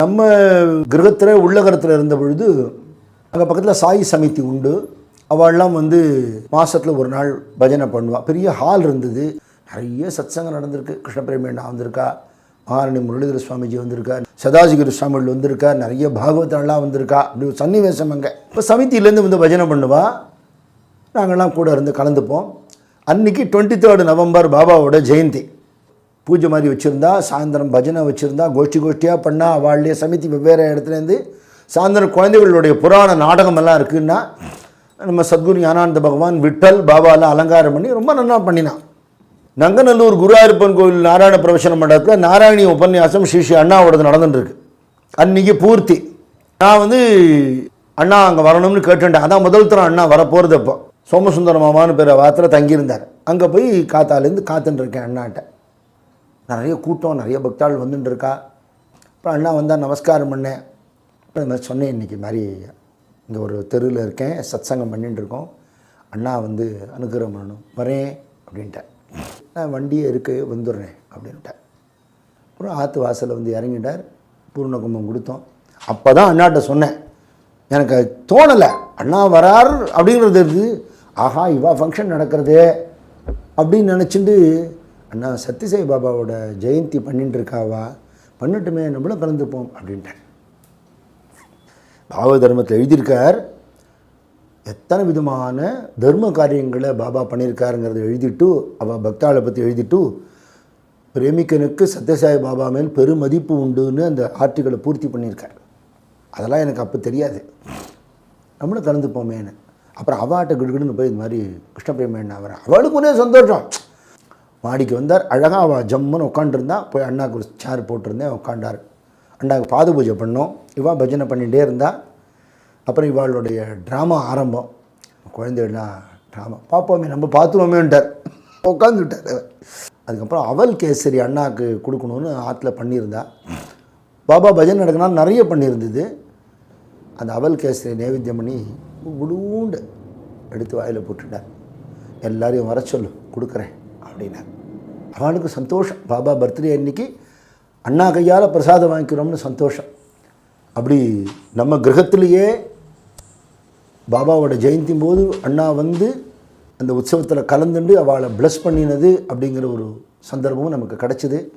நம்ம கிரகத்தில் உள்ளகரத்தில் இருந்த பொழுது அங்கே பக்கத்தில் சாய் சமிதி உண்டு. அவள்லாம் வந்து மாதத்தில் ஒரு நாள் பஜனை பண்ணுவாள் பெரிய ஹால் இருந்தது. நிறைய சத்சங்கம் நடந்திருக்கு. கிருஷ்ண பிரேமண்ணா வந்திருக்கா. மகாரணி முரளிதர சுவாமிஜி வந்திருக்கா. சதாசிகர சுவாமிகள் வந்திருக்கா. நிறைய பாகவதெல்லாம் வந்திருக்கா. அப்படி ஒரு சன்னிவேசம் அங்கே. இப்போ சமித்திலேருந்து வந்து பஜனை பண்ணுவா. நாங்கள்லாம் கூட இருந்து கலந்துப்போம். அன்றைக்கி டுவெண்ட்டி தேர்டு நவம்பர் பாபாவோட ஜெயந்தி. பூஜை மாதிரி வச்சுருந்தா சாயந்தரம் பஜனை வச்சுருந்தா கோஷ்டி கோஷ்டியாக பண்ணால் அவளுடைய சமிதி வெவ்வேறு இடத்துலேருந்து சாயந்தரம் குழந்தைகளுடைய புராண நாடகமெல்லாம் இருக்குன்னா நம்ம சத்குரு ஞானானந்த பகவான் விட்டல் பாபாலாம் அலங்காரம் பண்ணி ரொம்ப நல்லா பண்ணினான் நங்கநல்லூர் குருவாயூரப்பன் கோவில் நாராயண பிரவசன மண்டபத்தில் நாராயணி உபன்யாசம் ஸ்ரீ ஸ்ரீ அண்ணாவோடது நடந்துட்டுருக்கு. அன்றைக்கி பூர்த்தி. நான் வந்து அண்ணா அங்கே வரணும்னு கேட்டுட்டேன். அதான் முதல் தரம் அண்ணா வரப்போகிறது அப்போ. சோமசுந்தர மாமான்னு பேர் வாரத்தில் தங்கியிருந்தார். அங்கே போய் காத்தாலேருந்து காத்துட்டு இருக்கேன் அண்ணாட்ட. நிறைய கூட்டம் நிறைய பக்தாள் வந்துட்டு இருக்கா அப்புறம் அண்ணா வந்தால் நமஸ்காரம் பண்ணேன் அப்புறம் இந்த மாதிரி சொன்னேன் இன்றைக்கி மாதிரி இங்கே ஒரு தெருவில் இருக்கேன் சத்சங்கம் பண்ணிட்டு இருக்கோம் அண்ணா வந்து அனுகிரகம் பண்ணணும். வரேன் அப்படின்ட்டேன் நான் வண்டியே இருக்கு வந்துடுறேன் அப்படின்ட்டேன் அப்புறம் ஆற்று வாசலில் வந்து இறங்கிட்டார். பூர்ண கும்பம் கொடுத்தோம். அப்போ தான் அண்ணாட்ட சொன்னேன். எனக்கு தோணலை. அண்ணா வரார் அப்படிங்கிறது இருக்குது ஆஹா இவா ஃபங்க்ஷன் நடக்கிறது அப்படின்னு நினச்சிட்டு அண்ணா சத்யசாய் பாபாவோட ஜெயந்தி பண்ணிட்டு இருக்காவா பண்ணட்டுமே நம்மளும் கலந்துப்போம் அப்படின்ட்டார். பாவ தர்மத்தில் எழுதியிருக்கார் எத்தனை விதமான தர்ம காரியங்களை பாபா பண்ணியிருக்காருங்கிறத எழுதிட்டு அவள் பக்தாளை பற்றி எழுதிட்டு பிரேமிக்கனுக்கு சத்யசாய் பாபா மேல் பெருமதிப்பு உண்டுன்னு அந்த ஆர்டிகளை பூர்த்தி பண்ணியிருக்கார். அதெல்லாம் எனக்கு அப்போ தெரியாது. நம்மளும் கலந்துப்போமேன்னு. அப்புறம் அவாட்ட கிடுகிடுன்னு போய் இந்த மாதிரி கிருஷ்ண பிரேமன் அவர் அவளுக்கு ஒரே சந்தோஷம். மாடிக்கு வந்தார். அழகாக அவள் ஜம்முன்னு உட்காண்டிருந்தா போய் அண்ணாவுக்கு ஒரு சேர் போட்டிருந்தேன் உட்காண்டார் அண்ணாவுக்கு பாத பூஜை பண்ணோம். இவா பஜனை பண்ணிகிட்டே இருந்தா. அப்புறம் இவாளுடைய ட்ராமா ஆரம்பம். குழந்தைகள்லாம் ட்ராமா பார்ப்போமே நம்ம பார்த்துருவோமேன்ட்டார் உட்காந்துட்டார் அதுக்கப்புறம் அவல் கேசரி அண்ணாவுக்கு கொடுக்கணும்னு ஆற்றுல பண்ணியிருந்தா. பாபா பஜனை நடக்கினா நிறைய பண்ணியிருந்தது. அந்த அவல் கேசரி நைவேத்தியம் பண்ணி உடுண்டு எடுத்து வாயில் போட்டுட்டார். எல்லாரையும் வர சொல்லு கொடுக்குறேன். அப்படின்னார். அவளுக்கு சந்தோஷம். பாபா பர்த்டே அன்னைக்கு அண்ணா கையால் பிரசாதம் வாங்கிக்கிறோம்னு சந்தோஷம். அப்படி நம்ம கிரகத்திலேயே பாபாவோட ஜெயந்தி போது அண்ணா வந்து அந்த உற்சவத்தில் கலந்துண்டு அவளை ப்ளஸ் பண்ணினது அப்படிங்கிற ஒரு சந்தர்ப்பமும் நமக்கு கிடச்சிது.